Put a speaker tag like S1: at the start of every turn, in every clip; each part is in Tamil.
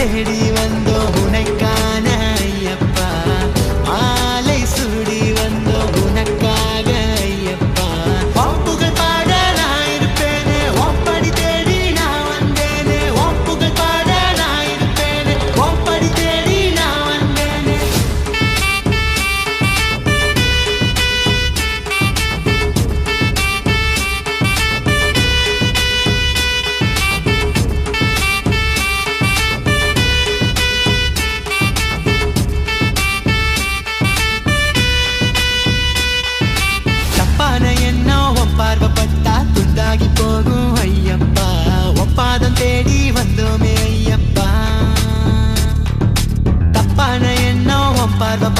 S1: टेढ़ी by the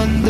S1: cuando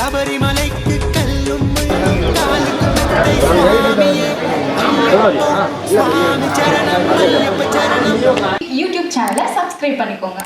S1: சபரிமலைக்கு கல்லும்மை
S2: யூடியூப் சேனலை சப்ஸ்கிரைப் பண்ணிக்கோங்க.